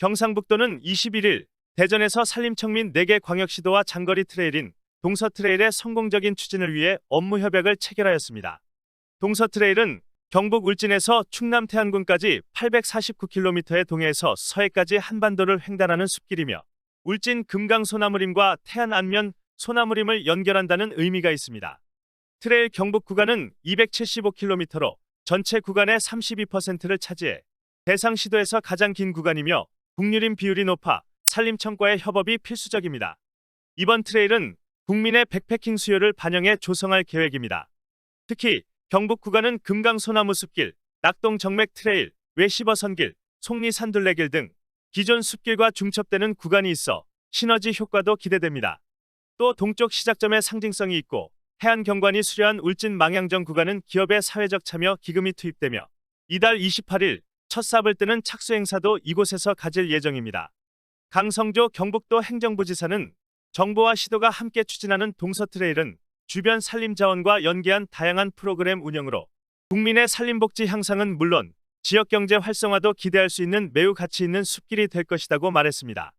경상북도는 21일 대전에서 산림청민 4개 광역시도와 장거리 트레일인 동서트레일의 성공적인 추진을 위해 업무 협약을 체결하였습니다. 동서트레일은 경북 울진에서 충남 태안군까지 849km의 동해에서 서해까지 한반도를 횡단하는 숲길이며 울진 금강 소나무림과 태안 안면 소나무림을 연결한다는 의미가 있습니다. 트레일 경북 구간은 275km로 전체 구간의 32%를 차지해 대상 시도에서 가장 긴 구간이며 국유림 비율이 높아 산림청과의 협업이 필수적입니다. 이번 트레일은 국민의 백패킹 수요를 반영해 조성할 계획입니다. 특히 경북 구간은 금강 소나무 숲길, 낙동 정맥 트레일, 외시버선길, 속리 산둘레길 등 기존 숲길과 중첩되는 구간이 있어 시너지 효과도 기대됩니다. 또 동쪽 시작점의 상징성이 있고 해안 경관이 수려한 울진 망향정 구간은 기업의 사회적 참여 기금이 투입되며 이달 28일 첫 삽을 뜨는 착수 행사도 이곳에서 가질 예정입니다. 강성조 경북도 행정부지사는 정부와 시도가 함께 추진하는 동서트레일은 주변 산림 자원과 연계한 다양한 프로그램 운영으로 국민의 산림복지 향상은 물론 지역 경제 활성화도 기대할 수 있는 매우 가치 있는 숲길이 될 것이라고 말했습니다.